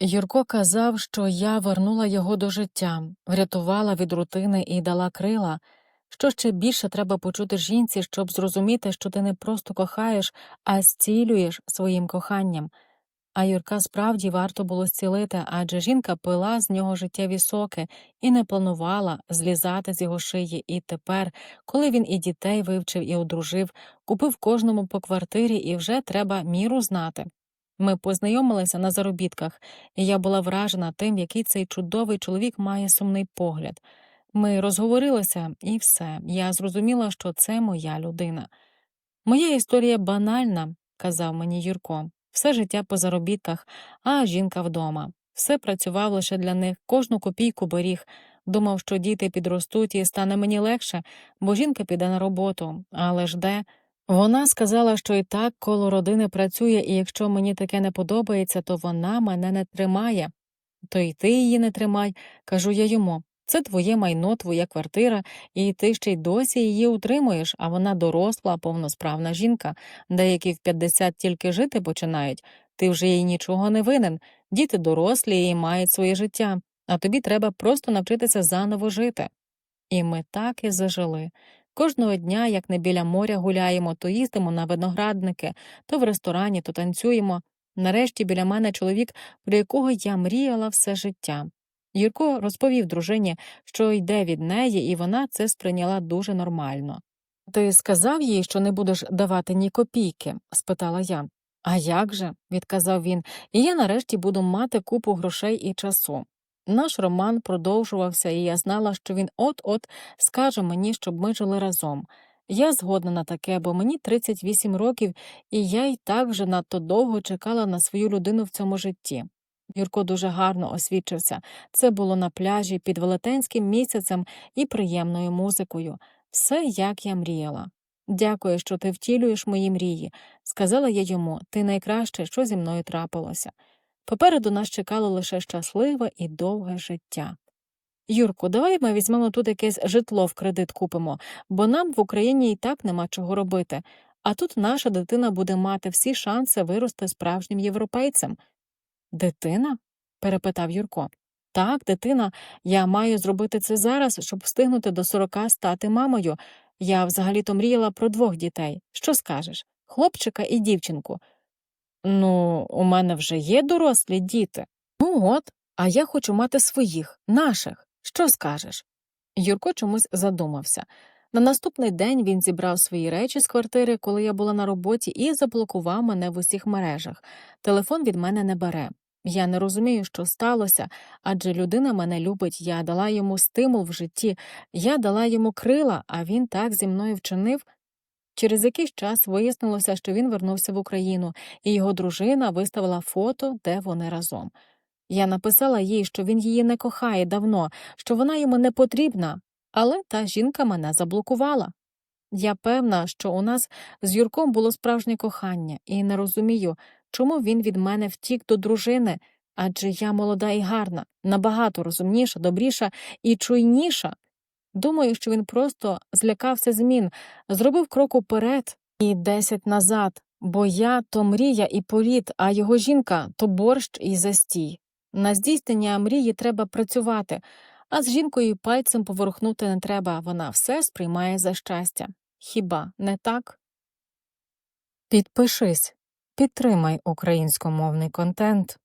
Юрко казав, що я вернула його до життя, врятувала від рутини і дала крила. Що ще більше треба почути жінці, щоб зрозуміти, що ти не просто кохаєш, а зцілюєш своїм коханням. А Юрка справді варто було зцілити, адже жінка пила з нього життєві соки і не планувала злізати з його шиї. І тепер, коли він і дітей вивчив і одружив, купив кожному по квартирі, і вже треба міру знати. Ми познайомилися на заробітках, і я була вражена тим, який цей чудовий чоловік має сумний погляд. Ми розговорилися, і все. Я зрозуміла, що це моя людина. Моя історія банальна, казав мені Юрко. Все життя по заробітках, а жінка вдома. Все працював лише для них, кожну копійку беріг. Думав, що діти підростуть і стане мені легше, бо жінка піде на роботу. Але ж де? Вона сказала, що і так коло родини працює, і якщо мені таке не подобається, то вона мене не тримає. То й ти її не тримай, кажу я йому. Це твоє майно, твоя квартира, і ти ще й досі її утримуєш, а вона доросла, повносправна жінка, деякі в 50 тільки жити починають. Ти вже їй нічого не винен. Діти дорослі і мають своє життя, а тобі треба просто навчитися заново жити. І ми так і зажили. Кожного дня, як не біля моря гуляємо, то їздимо на виноградники, то в ресторані, то танцюємо. Нарешті біля мене чоловік, про якого я мріяла все життя. Юрко розповів дружині, що йде від неї, і вона це сприйняла дуже нормально. Ти сказав їй, що не будеш давати ні копійки? спитала я. А як же? відказав він, і я нарешті буду мати купу грошей і часу. Наш роман продовжувався, і я знала, що він от-от скаже мені, щоб ми жили разом. Я згодна на таке, бо мені 38 років, і я й так вже надто довго чекала на свою людину в цьому житті. Юрко дуже гарно освідчився. Це було на пляжі під велетенським місяцем і приємною музикою. Все, як я мріяла. Дякую, що ти втілюєш мої мрії, сказала я йому, ти найкраще, що зі мною трапилося. Попереду нас чекало лише щасливе і довге життя. Юрку, давай ми візьмемо тут якесь житло в кредит купимо, бо нам в Україні і так нема чого робити, а тут наша дитина буде мати всі шанси вирости справжнім європейцем. Дитина? перепитав Юрко. Так, дитина, я маю зробити це зараз, щоб встигнути до сорока стати мамою. Я взагалі-то мріяла про двох дітей. Що скажеш? Хлопчика і дівчинку. Ну, у мене вже є дорослі діти. Ну от, а я хочу мати своїх, наших. Що скажеш? Юрко чомусь задумався. На наступний день він зібрав свої речі з квартири, коли я була на роботі, і заблокував мене в усіх мережах. Телефон від мене не бере. Я не розумію, що сталося, адже людина мене любить, я дала йому стимул в житті, я дала йому крила, а він так зі мною вчинив. Через якийсь час вияснилося, що він вернувся в Україну, і його дружина виставила фото, де вони разом. Я написала їй, що він її не кохає давно, що вона йому не потрібна, але та жінка мене заблокувала. Я певна, що у нас з Юрком було справжнє кохання, і не розумію, чому він від мене втік до дружини, адже я молода і гарна, набагато розумніша, добріша і чуйніша. Думаю, що він просто злякався змін, зробив крок уперед і десять назад, бо я то мрія і політ, а його жінка то борщ і застій. На здійснення мрії треба працювати, а з жінкою пальцем поворухнути не треба, вона все сприймає за щастя. Хіба не так? Підпишись, підтримай українськомовний контент.